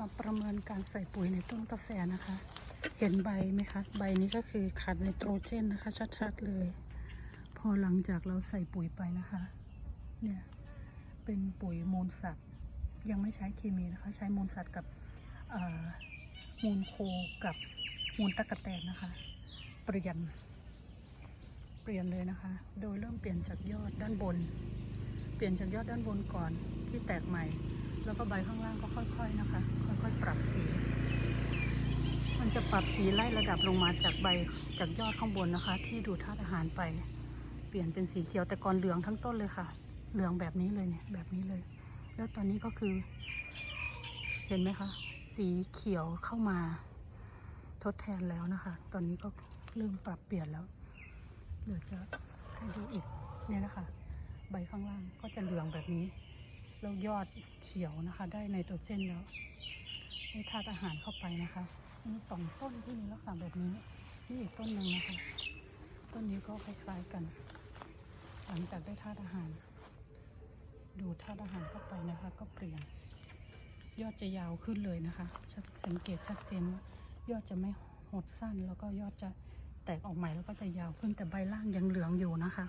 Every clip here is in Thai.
มาประเมินการใส่ปุ๋ยในต้นกาแฟนะคะ เห็นใบไหมคะ ใบนี้ก็คือขาดไนโตรเจนนะคะ ชัดๆเลย พอหลังจากเราใส่ปุ๋ยไปนะคะ เนี่ยเป็นปุ๋ยมูลสัตว์ ยังไม่ใช้เคมีนะคะ ใช้มูลสัตว์กับมูลโคกับมูลตะกะแตนนะคะ เปลี่ยนเปลี่ยนเลยนะคะ โดยเริ่มเปลี่ยนจากยอดด้านบน เปลี่ยนจากยอดด้านบนก่อนที่แตกใหม่ แล้วก็ใบข้างล่างก็ค่อยๆนะคะ ค่อยๆ ปรับสี มันจะปรับสีไล่ระดับลงมาจากใบจากยอดข้างบนนะคะ ที่ดูธาตุอาหารไป เปลี่ยนเป็นสีเขียวแต่ก่อนเหลืองทั้งต้นเลยค่ะ เหลืองแบบนี้เลยเนี่ยแบบนี้เลย แล้วตอนนี้ก็คือ เห็นไหมคะ สีเขียวเข้ามาทดแทนแล้วนะคะ ตอนนี้ก็เริ่มปรับเปลี่ยนแล้วเดี๋ยวจะให้ดูอีกเนี่ยนะคะ ใบข้างล่างก็จะเหลืองแบบนี้ แล้วยอดเขียวนะคะ ได้ไนโตรเจนแล้วได้ธาตุอาหารเข้าไปนะคะมีสองต้นที่มีลักษณะแบบนี้นี่อีกต้นหนึ่งนะคะ ต้นนี้ก็คล้ายๆกัน หลังจากได้ธาตุอาหาร ดูธาตุอาหารเข้าไปนะคะ ก็เปลี่ยน ยอดจะยาวขึ้นเลยนะคะ สังเกตชัดเจนว่ายอดจะไม่หดสั้นแล้วก็ยอดจะแตกออกใหม่แล้วก็จะยาวขึ้นแต่ใบล่างยังเหลืองอยู่นะคะ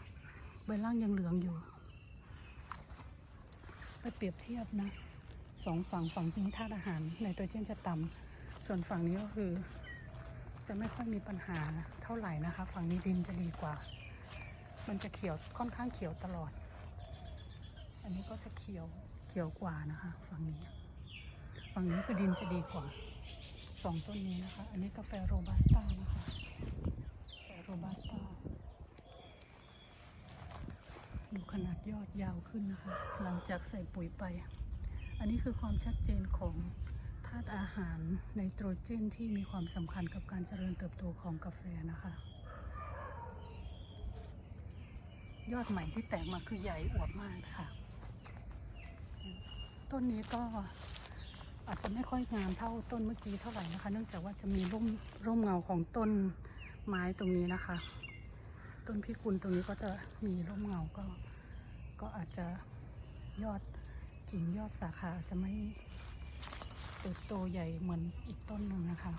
ใบล่างยังเหลืองอยู่ ไปเปรียบเทียบนะสองฝั่งฝั่งนี้ธาตุอาหารไนโตรเจนจะต่ำส่วนฝั่งนี้ก็คือ จะไม่ค่อยมีปัญหาเท่าไหร่นะคะ ฝั่งนี้ดินจะดีกว่า มันจะเขียวค่อนข้างเขียวตลอด อันนี้ก็จะเขียวเขียวกว่านะคะ ฝั่งนี้ ฝั่งนี้คือดินจะดีกว่าสองต้นนี้นะคะ อันนี้กาแฟโรบัสต้านะคะกาแฟโรบัสต้า ดูขนาด ยาวขึ้นนะคะ หลังจากใส่ปุ๋ยไป อันนี้คือความชัดเจนของธาตุอาหารไนโตรเจนที่มีความสำคัญกับการเจริญเติบโตของกาแฟนะคะ ยอดใหม่ที่แตกมาคือใหญ่อวบมากค่ะ ต้นนี้ก็อาจจะไม่ค่อยงามเท่าต้นเมื่อกี้เท่าไหร่นะคะ เนื่องจากว่าจะมีร่มร่มเงาของต้นไม้ตรงนี้นะคะ ต้นพิกุลตรงนี้ก็จะมีร่มเงาก็ ก็อาจจะยอดกิ่งยอดสาขาอาจจะไม่เติบโตใหญ่เหมือนอีกต้นหนึ่งนะคะ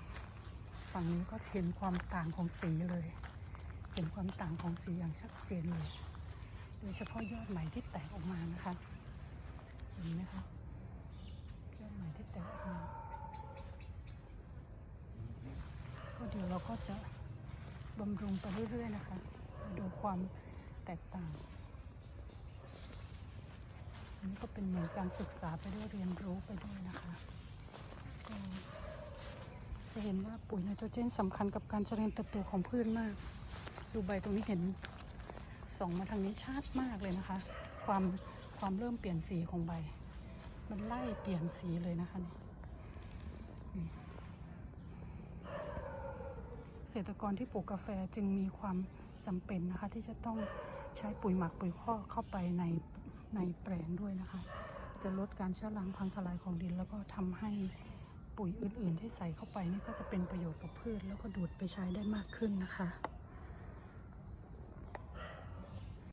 ฝั่งนี้ก็เห็นความต่างของสีเลย เห็นความต่างของสีอย่างชัดเจนเลย โดยเฉพาะยอดใหม่ที่แตกออกมานะคะเห็นไหมคะยอดใหม่ที่แตกออกมาก็เดี๋ยวเราก็จะบำรุงไปเรื่อยๆนะคะ ดูความแตกต่าง อันนี้ก็เป็นเหมือนการศึกษาไปด้วยเรียนรู้ไปด้วยนะคะก็จะเห็นว่าปุ๋ยไนโตรเจนสำคัญกับการเจริญเติบโตของพืชมาก ดูใบตรงนี้เห็นส่องมาทางนี้ชัดมากเลยนะคะ ความความเริ่มเปลี่ยนสีของใบ มันไล่เปลี่ยนสีเลยนะคะนี่นี่เกษตรกรที่ปลูกกาแฟจึงมีความจำเป็นนะคะ ที่จะต้องใช้ปุ๋ยหมักปุ๋ยคอกเข้าไปใน ในแปลงด้วยนะคะ จะลดการเชะล้างพังทลายของดิน แล้วก็ทำให้ปุ๋ยอื่นๆ ที่ใส่เข้าไปนี่ก็จะเป็นประโยชน์กับพืช แล้วก็ดูดไปใช้ได้มากขึ้นนะคะ